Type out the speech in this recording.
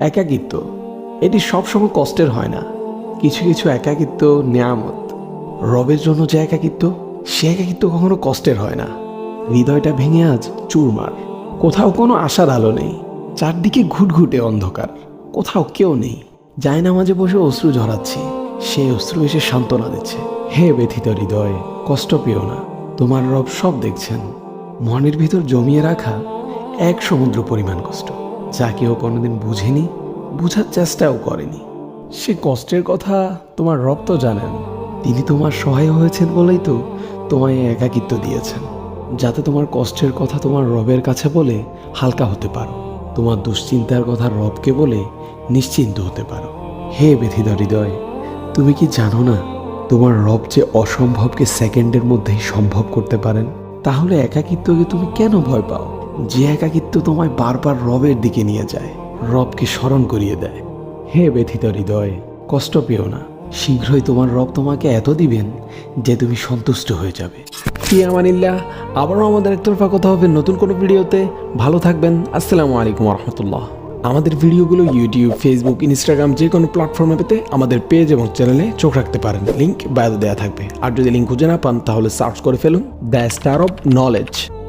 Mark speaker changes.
Speaker 1: একাকিত্ব। এটি সবসময় কষ্টের হয় না। কিছু কিছু একাকিত্ব নেয়ামত। রবের জন্য যে একাকিত্ব, সে একাকিত্ব কখনো কষ্টের হয় না। হৃদয়টা ভেঙে আজ চুরমার। কোথাও কোনো আশার আলো নেই। চারদিকে ঘুটঘুটে অন্ধকার। কোথাও কেউ নেই। যায় না মাঝে বসে অশ্রু ঝরাচ্ছি। সে অশ্রু এসে সান্ত্বনা দিচ্ছে। হে ব্যথিত হৃদয়, কষ্ট পেও না। তোমার রব সব দেখছেন। মনের ভিতর জমিয়ে রাখা এক সমুদ্র পরিমাণ কষ্ট। যা কেউ কোনোদিন বুঝেনি, বুঝার চেষ্টাও করেনি। সে কষ্টের কথা তোমার রব তো জানেন। তিনি তোমার সহায় হয়েছেন বলেই তো তোমায় একাকিত্ব দিয়েছেন। যাতে তোমার কষ্টের কথা তোমার রবের কাছে বলে হালকা হতে পারো। তোমার দুশ্চিন্তার কথা রবকে বলে নিশ্চিন্ত হতে পারো। হে ব্যথিত হৃদয়, তুমি কি জানো না তোমার রব যে অসম্ভবকে সেকেন্ডের মধ্যেই সম্ভব করতে পারেন? তাহলে একাকিত্বকে তুমি কেন ভয় পাও? যে একাকিত্ব তোমায় বারবার রবের দিকে নিয়ে যায়, রবকে স্মরণ করিয়ে দেয়। হে ব্যথিত হৃদয়, কষ্ট পেও না। শীঘ্রই তোমার রব তোমাকে এত দিবেন যে তুমি সন্তুষ্ট হয়ে যাবে। কি আমানিল্লাহ আবারও আমাদের একতরফা কথা হবে নতুন কোনো ভিডিওতে। ভালো থাকবেন। আসসালামু আলাইকুম রহমতুল্লাহ আমাদের ভিডিওগুলো ইউটিউব, ফেসবুক, ইনস্টাগ্রাম যে কোনো প্ল্যাটফর্মে পেতে আমাদের পেজ এবং চ্যানেলে চোখ রাখতে পারেন। লিঙ্ক বায়ো দেওয়া থাকবে। আর যদি লিঙ্ক খুঁজে না পান, তাহলে সার্চ করে ফেলুন দ্য স্টার অফ নলেজ।